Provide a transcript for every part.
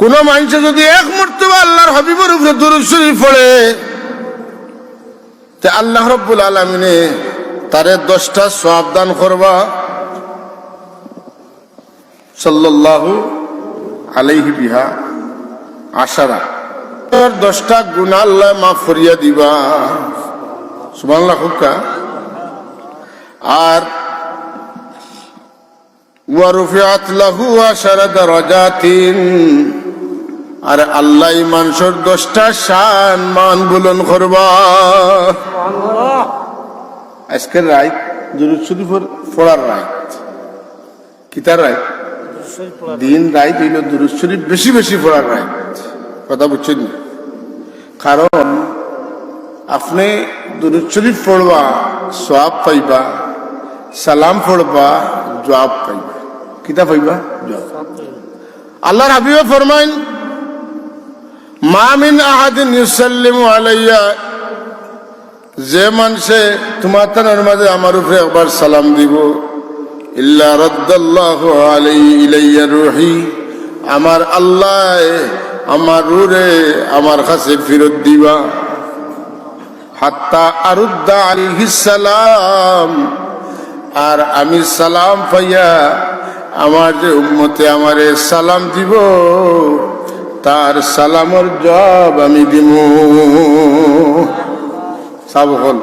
কোন মানুষ যদি এক মর্তবা আল্লাহর হাবিবের উপরে দুরুদ শরীফ পড়ে, তে আল্লাহ রব্বুল আলমিনে তারে দশটা সাবধান করবা। সাল্লাল্লাহু আলাইহি বিহা আশারা। দশটা গুণা আল্লাহ মাফ করিয়া দিবা। সুবহানাল্লাহ হুক্কা আর ওয়ারুফিয়াত লাহু আশারা দারাজাতিন। আর আল্লাহ মানুষের দশটা শান মান বুলন করবা। আজকের রায় জরুর শরীফের পড়ার রায়। কিতার রায়? দিন রায় দিল দুরুদ শরীফ বেশি বেশি পড়ার রায়। কথা বুঝছেন? কারণ আপনি দুরুদ শরীফ পড়বা সব পাইবা, সালাম পড়বা, জবাব পাইবা। কিতা পাইবা? জবাব। আল্লাহর হাবিবে ফরমাইন মা মিন আহাদিন যে মানুষে তোমার তানের মাঝে আমার উপরে একবার সালাম দিব, ইল্লা রদ্দাল্লাহু আলাই ইলাইয়া রুহি। আমার আল্লাহ, আমার রুরে আমার কাছে ফেরত দিবা। হাত্তা আরুদ্দা আলাইহিস সালাম। আর আমি সালাম পাইয়া আমার যে উম্মতে আমারে সালাম দিব তার সালামর জব আমি দিব সব হল।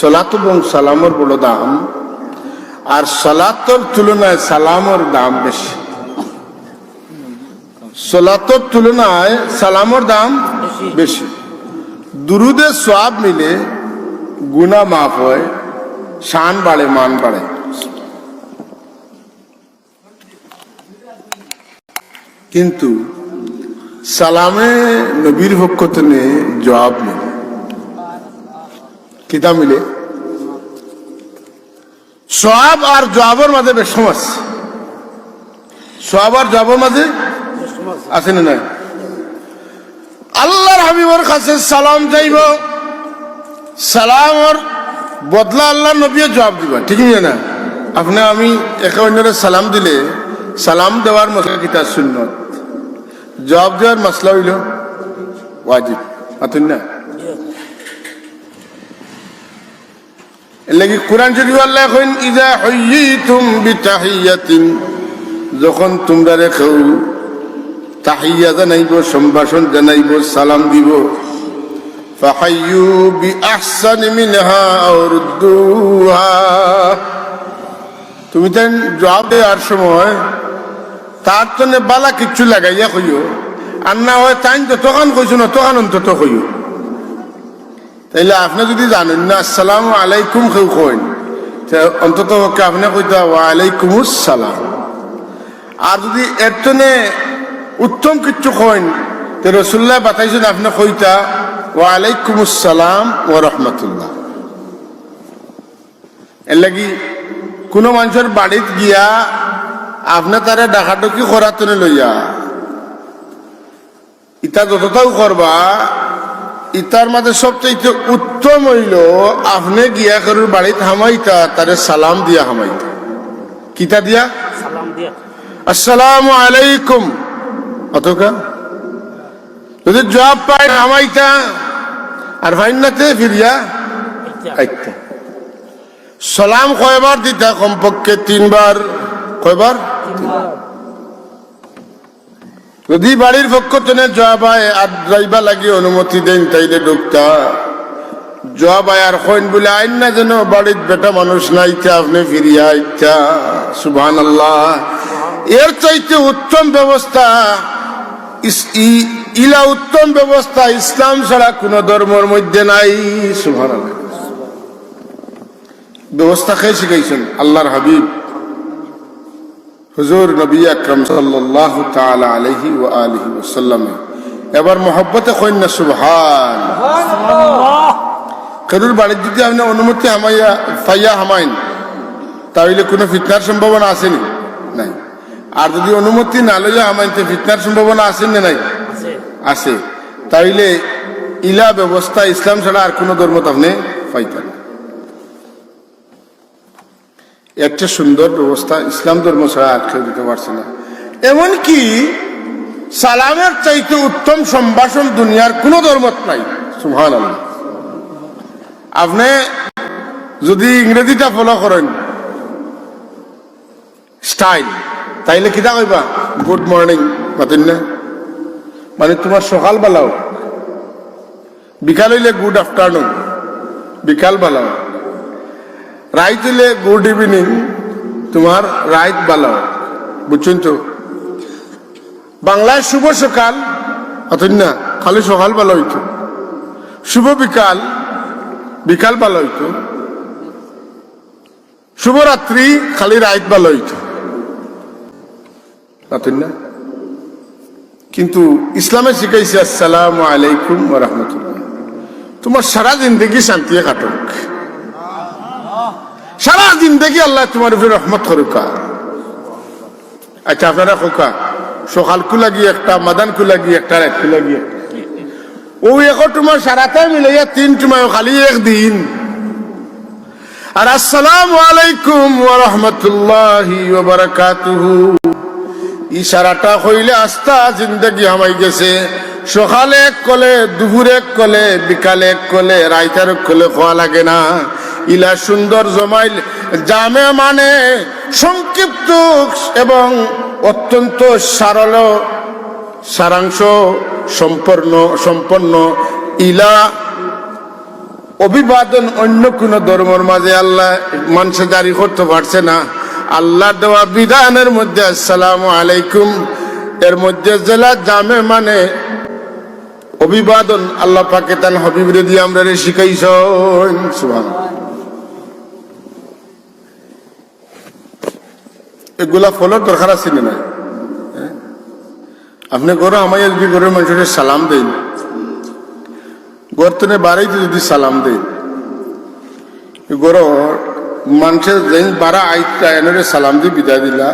সলাত এবং সালামর বড় দাম। আর সলাতর তুলনায় সালামর দাম বেশি। সলাতর তুলনায় সালামর দাম বেশি। দুরুদের সব মিলে গুনা মাফ হয়, শান বাড়ে, মান বাড়ে। কিন্তু সালামে নবীর পক্ষ থেকে জবাব মিলে কিতা মিলে? সব আর জবাবের মাঝে বেশ আছে। সব আর জবাবের মাঝে আছে না নাই? আল্লাহর হাবিবর কাছে সালাম চাইব। সালামর বদলা আল্লাহ নবীও জবাব দিবা। ঠিক না আপনি আমি একে অন্যরে সালাম দিলে সালাম দেওয়ার মশলা কিতা সুন্নত? জবাব দেওয়ার মশলা হইল ওয়াজিব মাতুন না? লাগি কোরআন শরীফ আল্লাহ কইন ইজা হুইয়িতুম বিতাহিয়াতিন যখন তোমরা রেখেও তাহিয়া জানাইব, সম্ভাষণ জানাইব, সালাম দিব, ফাহাইয়ু বি আহসানি মিনহা আও রুদ্দুহা তুমি তেন জবাব দেওয়ার সময় তার জন্য বালা কিচ্ছু লাগাইয়া কইও। আর না হয় তাই যতক্ষণ কইছো না, তখন অন্তত কইও। তাইলে আপনি যদি জানেন না, আসসালাম আলাইকুম কেউ কইন, তা অন্তত পক্ষে আপনি কইতা ওয়ালাইকুম সালাম আর যদি এর জন্যে উত্তম কিচ্ছু কইন, তো রসুল্লাহ বাতাইছেন আপনি কইতা ওয়ালাইকুম সালাম ও রহমতুল্লাহ। এর লাগি কোনো মানুষের বাড়িত গিয়া আপনি তারে ডাকাডকি জন্য লইয়া। ইতা যতটাও করবা ইতার মাঝে সবচেয়ে উত্তম হইল আপনি গিয়া কারোর বাড়িতে হামাইতা তারে সালাম দিয়া হামাইতা। কিতা দিয়া? সালাম দিয়া। আসসালামু আলাইকুম। অতকা? যদি জবাব পায় হামাইতা আর ফাইনাতে ফিরিয়া আইতা। সালাম কয়বার দিতা কমপক্ষে তিনবার? কয়বার? যদি বাড়ির পক্ষ থেকে জবাব আয়, আর যাইবা লাগি অনুমতি দেন, তাইলে ঢুকতা জবাব আয়, আর কইন বলে, আইন না যেন বাড়ির বেটা মানুষ নাইতা আপনি ফিরিয়া আইতা। সুবহান আল্লাহ এর চাইতে উত্তম ব্যবস্থা ইলা উত্তম ব্যবস্থা, ইসলাম ছাড়া কোন ধর্মের মধ্যে নাই। আল্লাহ ব্যবস্থা খেয়ে শিখাইছেন? আল্লাহর হাবিব। হুজুর নবী আকরম সাল্লাল্লাহু তাআলা আলাইহি ওয়া আলিহি ওয়াসাল্লাম। এবার মহব্বতে কইন না সুবহান। কারুর বাড়ির যদি আপনি অনুমতি হামাইয়া ফাইয়া হামাইন তাহলে কোনো ফিতনার সম্ভাবনা আসেনি? নাই। আর যদি অনুমতি না লইয়া হামাইন তো ফিতনার সম্ভাবনা আসেন না নাই? আছে আছে তাইলে ইলা ব্যবস্থা ইসলাম ছাড়া আর কোনো ধর্ম তো আপনি পাইতেন না একটা সুন্দর ব্যবস্থা ইসলাম ধর্ম ছাড়া আর কেউ দিতে পারছে না। এমনকি সালামের চাইতে উত্তম সম্ভাষণ দুনিয়ার কোন ধর্মত নাই। সুহান আপনি যদি ইংরেজিটা ফলো করেন স্টাইল তাইলে কিতা কইবা? গুড মর্নিং মাতিন না? মানে তোমার সকাল বেলাও, বিকাল হইলে গুড আফটারনুন বিকাল বেলাও। রাইত হইলে গুড ইভিনিং। তোমার রাইত বেলাও বুঝছেন তো বাংলায় শুভ সকাল। অতন না খালি সকাল বেলা হইতো। শুভ বিকাল বিকাল বেলা হইতো। শুভরাত্রি খালি রাইত বেলা হইতো। না কিন্তু ইসলামে শিখাইছে, আসসালামু আলাইকুম রাহমাতুল্লাহ। তোমার সারা জিন্দগি শান্তি কাটুক। সারা জিন্দগি আল্লাহ তোমার উপরে রহমত করুক। আচ্ছা আপনারা খোকা, সকাল কুলা গিয়ে একটা, মাদান কুলা গিয়ে একটা, রাত কুলা গিয়ে ও এখন তোমার সারাটাই মিলাইয়া তিন তোমার খালি একদিন। আর আসসালামু আলাইকুম ওয়া রাহমাতুল্লাহি ওয়া বারাকাতুহু। ইশারাটা হইলে আস্তা জিন্দগি হামাই গেছে। সকালে এক কলে, দুপুরে এক কলে, বিকালে এক কলে, রাইতার কলে খোয়া লাগে না। ইলা সুন্দর জমাইল। জামে মানে সংক্ষিপ্ত এবং অত্যন্ত সারল, সারাংশ সম্পন্ন সম্পন্ন। ইলা অভিবাদন অন্য কোন ধর্মের মাঝে আল্লাহ মানুষে জারি করতে পারছে না। আল্লাহ দেওয়া বিধানের মধ্যে আসসালাম আলাইকুম। এর মধ্যে জেলা জামে মানে অভিবাদন। আল্লাহ পাকে তান হবিবরে আমরা শিখাইছ এগুলা ফলোর দরকার আছে না হ্যাঁ? আপনি গরো আমায় যদি গরের মানুষের সালাম দেন গর্তনে বাড়াইতে যদি সালাম দেন গরো মানুষের যেন বারা আইতা এনরে সালাম দিয়ে বিদায় দিলা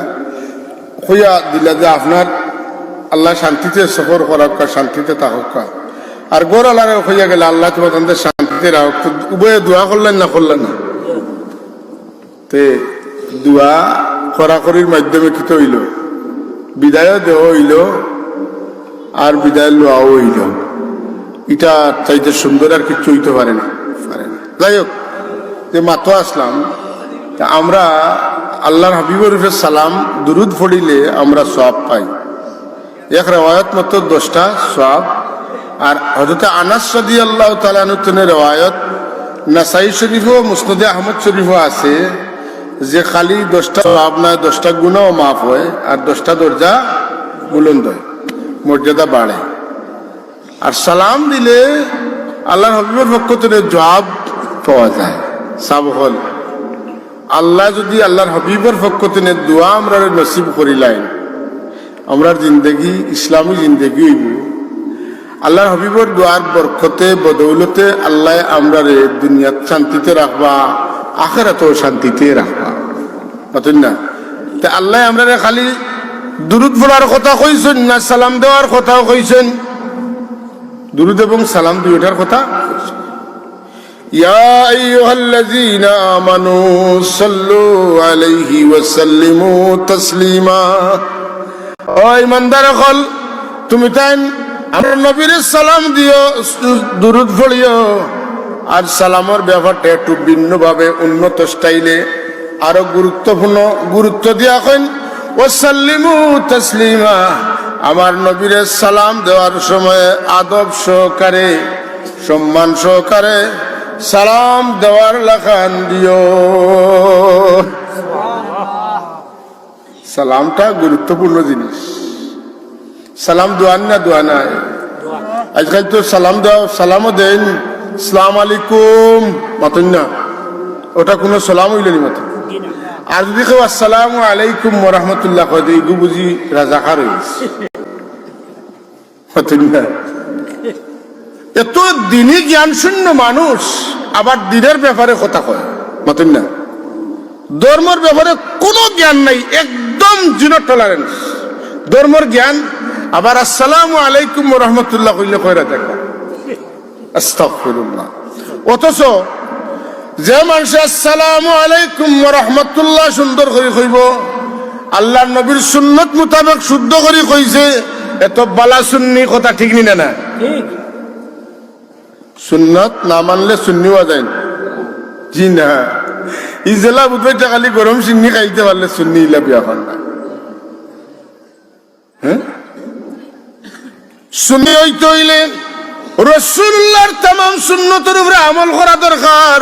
হইয়া দিলা যে আপনার আল্লাহ শান্তিতে সফর করাক, শান্তিতে তাহক আর গোর আল্লাহ হইয়া গেলে আল্লাহ তোমার তাদের শান্তিতে রাখক। তো উভয়ে দোয়া করলেন না করলেন না? তে দোয়া করাকরির মাধ্যমে কি হইল? বিদায় দেওয়া হইল, আর বিদায় লওয়াও হইল। এটা চাইতে সুন্দর আর কিছু হইতে পারে না পারে না। যাই হোক, যে মাত্র আসলাম আমরা আল্লাহর হাবিবর সালাম, দুরুদ ফড়িলে আমরা সব পাই। এক রেওয়ায়ত মতো দশটা সব আর হজরত আনাস সদি আল্লাহ তালানুতনের রেওয়ায়ত, নাসাই শরীফ ও মুসনদে আহমদ শরীফও আছে। যে খালি দশটা সব নয় দশটা গুণও মাফ হয়, আর দশটা দরজা বুলন্দ হয়, মর্যাদা বাড়ে। আর সালাম দিলে আল্লাহর হবিবের পক্ষ থেকে জবাব পাওয়া যায় সাব হল আল্লাহ যদি আল্লাহর হবিবের পক্ষ থেকে দোয়া আমরা নসিব করিলাই আমরা জিন্দগি, ইসলামী জিন্দগি হইব। আল্লাহর হবিবর দোয়ার বরকতে, বদৌলতে আল্লাহ আমরা রে দুনিয়াত শান্তিতে রাখবা, আখেরাতেও শান্তিতে রাখবা। বুঝলেন না তে আল্লাহ আমরা রে খালি দুরুদ পড়ার কথা কইছেন না সালাম দেওয়ার কথাও কইছেন দুরুদ এবং সালাম দুইটার কথা يا أيها الذين آمنوا صلوا عليه وسلموا تسليما ও ইমানদার হল তুমি তাই আমার নবীর সালাম দিও দুরুদ পড়িও আর সালামর ব্যাপারটা একটু ভিন্নভাবে উন্নত স্টাইলে আরও গুরুত্বপূর্ণ গুরুত্ব দিয়া আমার নবীর সালাম দেওয়ার সময় আদব সহকারে, সম্মান সহকারে সালাম দেওয়ার লেখান দিও। সালামটা গুরুত্বপূর্ণ জিনিস। সালাম দোয়ান না দোয়া নাই? আজকাল তো সালাম দাও সালামও দেন সালাম আলাইকুম মতন না। ওটা কোনো সালাম হইল নি মতন। আর যদি কেউ আসসালাম আলাইকুম রহমতুল্লাহ কয় দিই গু বুঝি রাজাকার হয়েছে এত দিনই জ্ঞান শূন্য মানুষ আবার দিনের ব্যাপারে কথা কয় মতন না ধর্মের ব্যাপারে কোনো জ্ঞান নাই, একদম জিরো টলারেন্স ধর্মের জ্ঞান, আবার আসসালামু আলাইকুম রহমতুল্লাহ কইলে কয়রা দেখা। আস্তাগফিরুল্লাহ। অথচ যে মানুষ আসসালামু আলাইকুম রহমতুল্লাহ সুন্দর করে কইব আল্লাহ নবীর সুন্নত মোতাবেক শুদ্ধ করে কইছে এত বালা সুন্নি কথা ঠিক নি না সুন্নত না মানলে সুন্নি হওয়া যায় না। জি না। ইজেলা বুধবাইটা খালি গরম সিন্নি খাইতে পারলে সুন্নি ইলা বিয়া হন না। হ্যাঁ? সুন্নি হইতে হইলে রসুল্লাহর তামাম সুন্নতের উপরে আমল করা দরকার।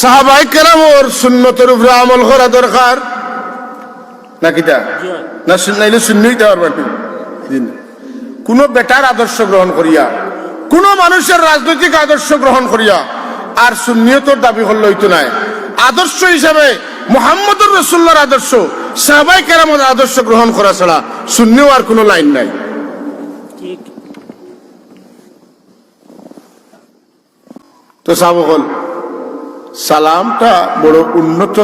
সাহাবাই কেরামর সুন্নতের উপরে আমল করা দরকার। নাকি তা? জি না শুনাইলে শুনলেই দেওয়ার বাটি কোন বেটার আদর্শ গ্রহণ করিয়া কোন মানুষের রাজনৈতিক আদর্শ গ্রহণ করিয়া আর সুন্নিয়তর দাবি হল হইতো নাই। আদর্শ হিসাবে মোহাম্মদুর রসুল্লাহর আদর্শ সাহাবাই কেরামত আদর্শ গ্রহণ করা ছাড়া শূন্যও আর কোনো লাইন নাই। তো সাবকল সালামটা বড় উন্নত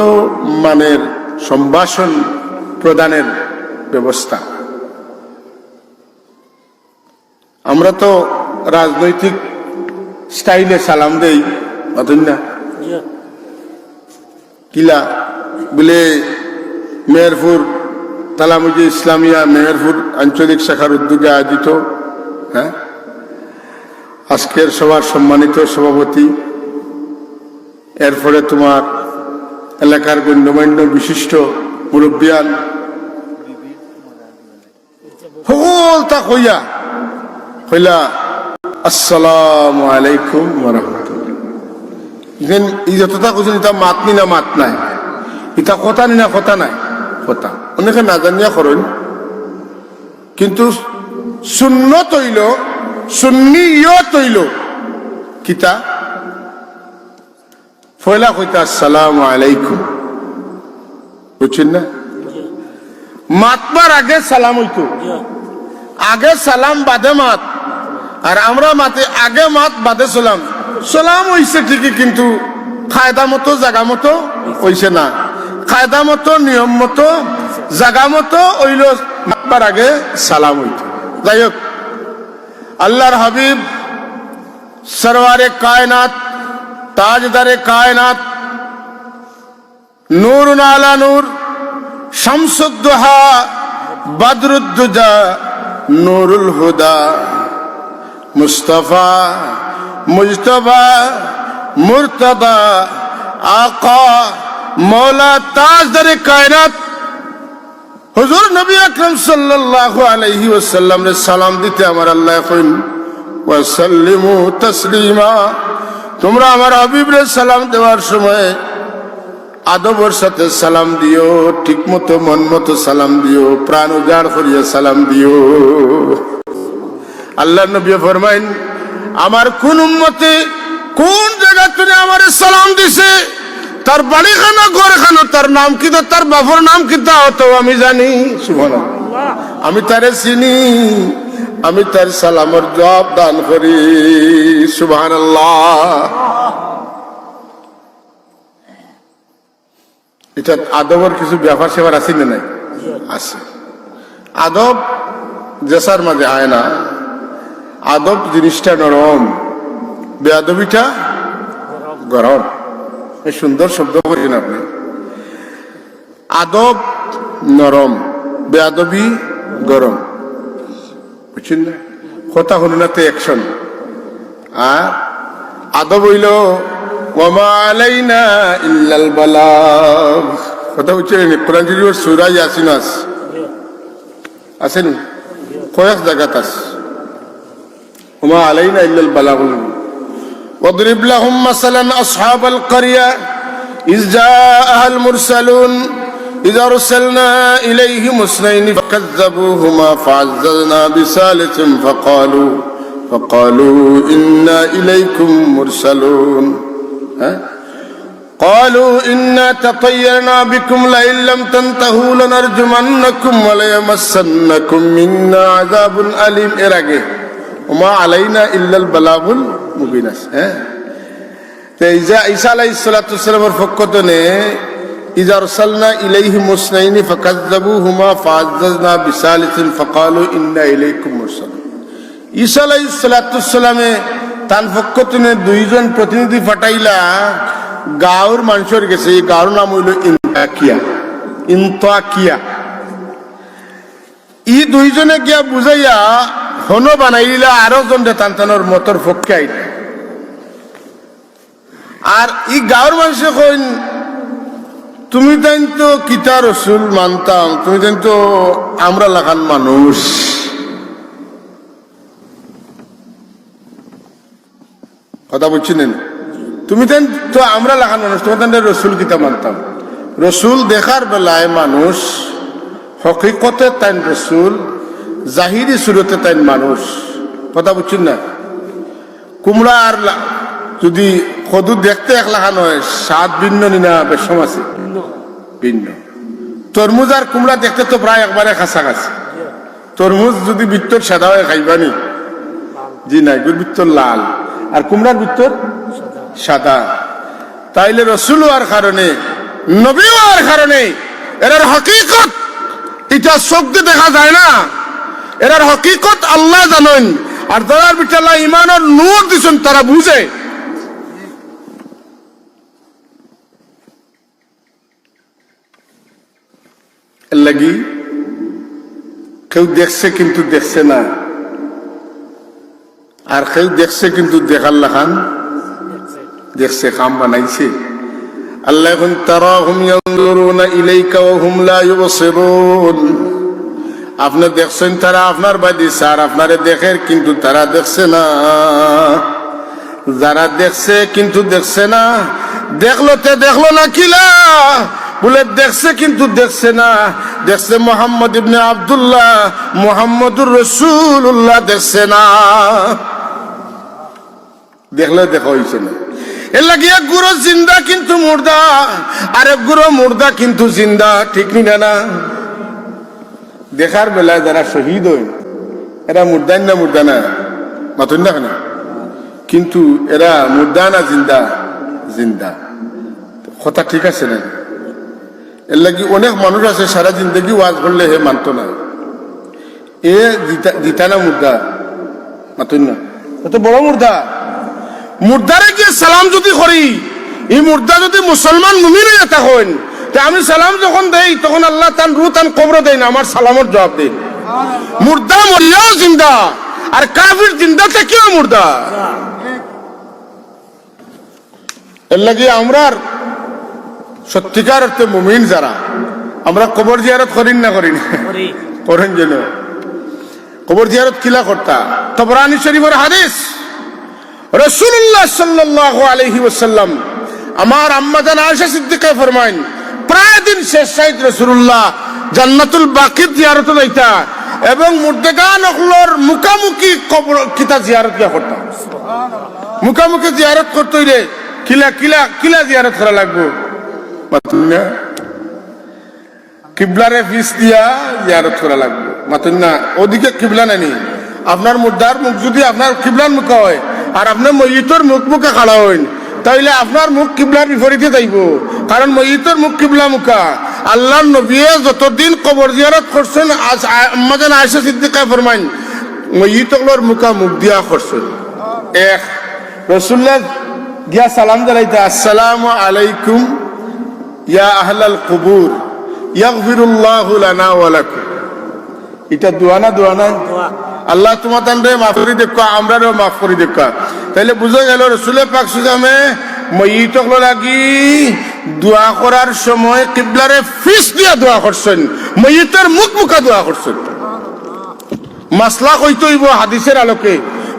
মানের সম্ভাষণ প্রদানের ব্যবস্থা। আমরা তো রাজনৈতিক স্টাইলে সালাম দেই না? কিলা বলে মেহেরপুর তালামুজি ইসলামিয়া মেহেরপুর আঞ্চলিক শাখার উদ্যোগে আয়োজিত হ্যাঁ? আজকের সবার সম্মানিত সভাপতি এরপরে তোমার এলাকার গণ্যমান্য বিশিষ্ট মুরব্বিয়ান সকল তা কইয়া কইলা আসসালামু আলাইকুম ওরহমতুল্লাহ ইগেন ই যতটা কৈছিল এটা মাত নি না মাত নাই? এটা কথা নি না কথা নাই? কথা। অনেকে নাজানিয়া করেন। কিন্তু শূন্য তৈল ইয় তৈল কিতা? ফয়লা কইতা আসসালামু আলাইকুম। বুঝছেন না? মাতবার আগে সালাম হইতো। আগে সালাম বাদে মাত। আর আমরা মাতে আগে মাত বাদে সালাম। সালাম হইছে ঠিকই কিন্তু কায়দা মতো জাগা মতো হইছে না। কায়দা মতো নিয়ম মতো জাগা মতো হইল মাতবার আগে সালাম হইত। যাই হোক আল্লাহর হাবিব সরওয়ারে কায়নাত তাজদারে কায়নাত নূর আলা নূর শামসুদ্দোহা বদরুদ্দুজা নুরুল হুদা মুস্তফা মুজতবা মুর্তদা আকা মৌলা তাজদারে কায়নাত হুজুর নবী আকরাম সাল্লাল্লাহু আলাইহি ওয়াসাল্লাম রে সালাম দিতে আমার আল্লাহ কইন ওয়াসাল্লিমু তাসলিমা তোমরা আমার হাবিব রে সালাম দেওয়ার সময় আদবর সাথে সালাম দিও ঠিক মতো মন মতো সালাম দিও, প্রাণ উজাড় করিয়া সালাম দিও। আল্লাহ নবী ফরমাইন, আমার কোন উম্মতে কোন জায়গা তুমি আমার সালাম দিছে? তার বাড়ি খানো ঘর খানো তার নাম কি তো তার বাপর নাম কি তা হতো আমি জানি, সুবহানাল্লাহ। আমি তারে চিনি। আমি তার সালামর জবাব দান করি। সুবহানাল্লাহ। এটা আদবের কিছু ব্যাপার সেবার আছে না নাই? আছে। আদব জেসার মাঝে আয় না। আদব জিনিসটা নরম। বেআদবিটা গরম। সুন্দর শব্দ করেন আপনি। আদব নরম। বেআদবি গরম। বুঝছেন না? কথা হলো না তো অ্যাকশন আর? আদব হইল ওমালাইনা ইল্লাল বালাগ। কথা হচ্ছে কোরআন শরীফের সূরা ইয়াসিন আছে। আছেন? কয়েক জায়গাত আছে। ওমা আলাইনা ইল্লাল বালাগুল واضرب لهم مثلا أصحاب إذا أرسلنا إليهم اثنين فكذبوهما فعززنا بثالث فقالوا فقالوا إنا إليكم مرسلون ها؟ قالوا إنا تطيرنا بكم لئن لم تنتهوا لنرجمنكم وليمسنكم منا عذاب أليم إرقه وما علينا إلا البلاغ المبين হ্যাঁ তো ইজা ঈসা আলাইহিস সালাতু ওয়াসসালামের পক্ষ থেকে পক্ষ থেকে দুইজন গাঁওর মানুষের গেছে এই গাঁওর নাম হইল ইন্তাকিয়া ই দুইজনে গিয়া বুঝাইয়া হন বানাইলা আরও জন টানটানোর মতর পক্ষে আইলা। আর ই গাঁৱৰ মানুষে কইন তুমি তাইন তো কিতা রসুল মানতাম, তুমি তাইন তো আমরা লাগান মানুষ। কথা বলছিলেন তুমি তাইন তো আমরা লাগান মানুষ, তোমার তাইন রসুল কিতা মানতাম। রসুল দেখার বেলায় মানুষ, হকিকতে তাইন রসুল, জাহিরি সুরতে তাইন মানুষ। কথা বুঝছেন না? কুমড়া আর যদি কদু দেখতে এক লাগানো হয় স্বাদ ভিন্ন নিনা বেশম আছে? ভিন্ন। তরমুজ আর কুমড়া দেখতে তো প্রায় একবারে কাছাকাছি তরমুজ যদি বিত্তর সাদা হয়ে খাইবানি জি না এগুলোর বিত্তর লাল। আর কুমড়ার বিত্তর সাদা। তাইলে রসুল হওয়ার কারণে নবী হওয়ার কারণে এরার হকিকত এটা চোখ দিয়ে দেখা যায় না। এরার হকিকত আল্লাহ জানেন। আর যারা বিটাল্লাহ ইমানের নূর দিছেন তারা বুঝে। লাগি, কেউ দেখছে কিন্তু দেখছে না। আর কেউ দেখছে কিন্তু দেখার লাখান দেখছে, কাম বানাইছে। আল্লাহ এখন তারা হুম ইয়ানজুরুনা ইলাইকা ওয়া হুম লা ইউবসিরুন। আপনি দেখছেন তারা আপনার বাদি, স্যার আপনারে দেখে কিন্তু তারা দেখছে না। যারা দেখছে কিন্তু দেখছে না, দেখল তে দেখল না কিলা। বলে দেখছে কিন্তু দেখছে না। দেখছে মোহাম্মদ ইবনে আব্দুল্লাহ, মোহাম্মদুর রসুল্লাহ দেখছে না। দেখলে দেখা হয়েছে না। এর লাগে এক গুরু জিন্দা কিন্তু মুর্দা, আর গুরু মুর্দা কিন্তু জিন্দা, ঠিক নি না দেখার বেলায় যারা শহীদ হয় এরা মুর্দান না মুর্দা না? মাতুন না কেন? কিন্তু এরা মুর্দা না জিন্দা? জিন্দা। কথা ঠিক আছে না এর লাগি অনেক মানুষ আছে, সারা জিন্দগি ওয়াজ করলে হে মানত না। এ জিতা না মুর্দা? মাতুন না। এত বড় মুর্দা। মুর্দারে গিয়ে সালাম যদি করি, এই মুর্দা যদি মুসলমান মুমিনে হন তে আমি সালাম যখন দেই, তখন আল্লাহ তান রু তান কবর না আমার সালামর জবাব দেই মুর্দা মরিয়াও জিন্দা, আর কাফির জিন্দা থেকেও মুর্দা। এর লাগে আমরা সত্যিকার অর্থে মুমিন যারা আমরা কবর জিয়ারত করিন না করিন? করেন যেন কবর জিয়ারত কিলা করতা? তবরানি শরীফের হাদিস। রসুল্লাহ সাল্লাহ আলহি ওসাল্লাম আমার আম্মা জান আয়সা সিদ্দিকে ফরমাইন প্রায় দিন শেষ সাইদ রসুল্লাহ জান্নাতুল বাকির জিয়ারত লইতা এবং মুর্দেগান অখলোর মুখামুখি কবর কিতা জিয়ারত গিয়া করতাম মুখামুখি জিয়ারত করতে কিলা কিলা কিলা জিয়ারত করা লাগবো? না? কিবলারে ফিস দিয়া করা লাগবে। মাতুন না, ওদিকে কিবলা নানি আপনার মুদ্রার মুখ যদি আপনার কিবলার মুখ হয়, আর আপনার মুখ মুখে খাড়া হইন, তাইলে আপনার মুখ কিবলার বিপরীতে যাইব। কারণ মুখ কিবলা মুখা। আল্লাহর নবীয়ে যতদিন কবর জিয়ারত করছেন আমাদের আয়সা সিদ্দিকা ফরমাইন ময়িতকলোর মুখা মুখ দিয়া করছেন। এক, রসুল্লাহ গিয়া সালাম জানাইতে, আসসালামু আলাইকুম ইয়া আহলাল কুবুর এটা দোয়া না দোয়া না আল্লাহ তোমার তানরে মাফ করে দেখা আমরারও মাফ করে দেখা। তাইলে বুঝা গেল রসুলের পাক সুজামে ময়িতক লাগি দোয়া করার সময় কিবলারে ফিস দিয়া দোয়া করছেন ময়িতের মুখ মুখা দোয়া করছেন। মাসলা কইতে হইব হাদিসের আলোকে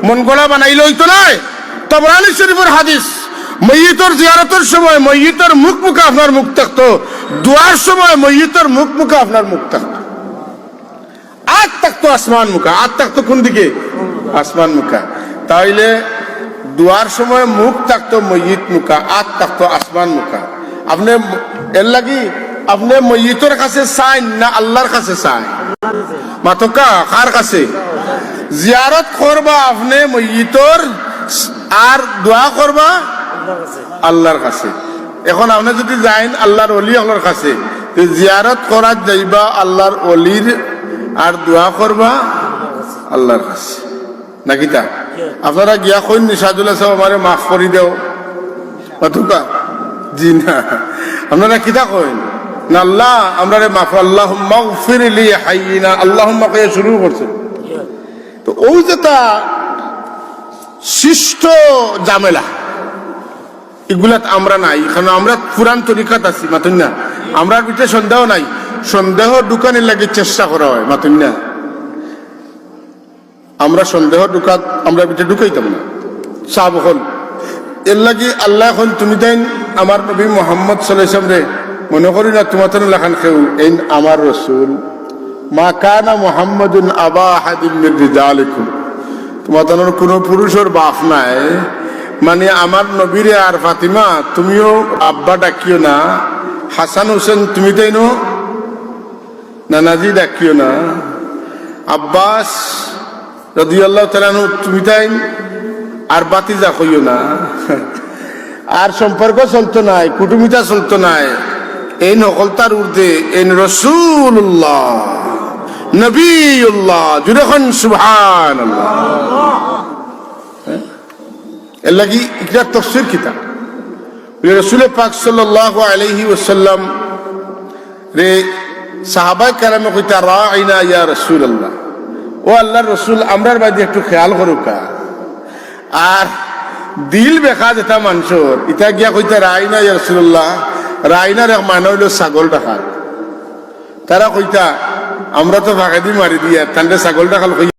মন গলা বানাইলে হইতো নয় তবরানি শরীফের হাদিস। ময়িতর জিয়ারতের সময় ময়িতর মুখ মুখে আপনার মুখ থাকতো। দোয়ার সময় ময়িতর মুখ মুখে আপনার মুখ থাকতো। আজ থাকতো আসমান মুখা। আজ থাকতো কোন দিকে? আসমান মুখা। তাইলে দোয়ার সময় মুখ থাকতো ময়িত মুখা, আজ থাকতো আসমান মুখা। আপনি এর লাগি আপনি ময়িতর কাছে চাইন না আল্লাহর কাছে চাই? মাতকা, কার কাছে? জিয়ারত করবা আপনি ময়িতর, আর দোয়া করবা আল্লাহর কাছে। এখন আপনি যদি যাইন আল্লাহর অলি আল্লাহর কাছে জিয়ারত করার যাইবা আল্লাহর অলির আর দোয়া করবা আল্লাহর কাছে। নাকি তা? আপনারা গিয়া কইন নিশাদুল্লাহ সাহেব আমারে মাফ করে দেও। মাতুকা জি না। আপনারা কিতা কইন? না আল্লাহ আমরা রে মাফ আল্লাহ মাগফিরলি হাইয়িনা। আল্লাহুম্মা কয়ে শুরু করছে। তো ওই যে তা শিষ্ট জামেলা। এগুলা আমরা নাই, কারণ আমরা পুরান তরিকাত আছি মাতুন না আমরা ভিতরে সন্দেহ নাই। সন্দেহ দোকানের লাগে চেষ্টা করা হয় মাতুন না আমরা সন্দেহ ঢুকাত, আমরা ভিতরে ঢুকাইতাম না। সাহ হল। এর লাগি আল্লাহ এখন তুমি দেন আমার নবী মোহাম্মদ সাল্লাম রে, মনে করি না তোমার তো লেখান খেউ এই আমার রসুল। মা কানা মোহাম্মদুন আবা হাদিম তোমার কোনো পুরুষের বাপ নাই। মানে আমার নবীরে আর ফাতিমা, তুমিও আব্বা ডাকিও না। হাসান হোসেন, তুমি তাই নো নানাজি ডাকিও না। আব্বাস রদি আল্লাহ তালানু তুমি তাই আর বাতি যা কইও না। আর সম্পর্ক চলতো নাই, কুটুমিতা চলতো নাই। এই নকলতার উর্ধে এই রসুল্লাহ নবীল্লাহ জুড়েখন সুবহান এর লাগি এটা তফসির কিতাব। রসুল পাক সাল্লাল্লাহু আলাইহি ওয়াসাল্লাম রে সাহাবাই কালামে কইতা, রাইনা ইয়া রাসূলুল্লাহ। ও আল্লাহর রসুল, আমরার বাদি একটু খেয়াল করুকা। আর দিল বেখা যেটা মানুষের ইটা গিয়া কইতা, রাইনা ইয়া রাসূলুল্লাহ। রাইনার এক মানে হইল ছাগল ডাকাত তারা কইতা, আমরা তো ফাঁকা দি মারি দিয়া তান্ডে ছাগল ডাকাল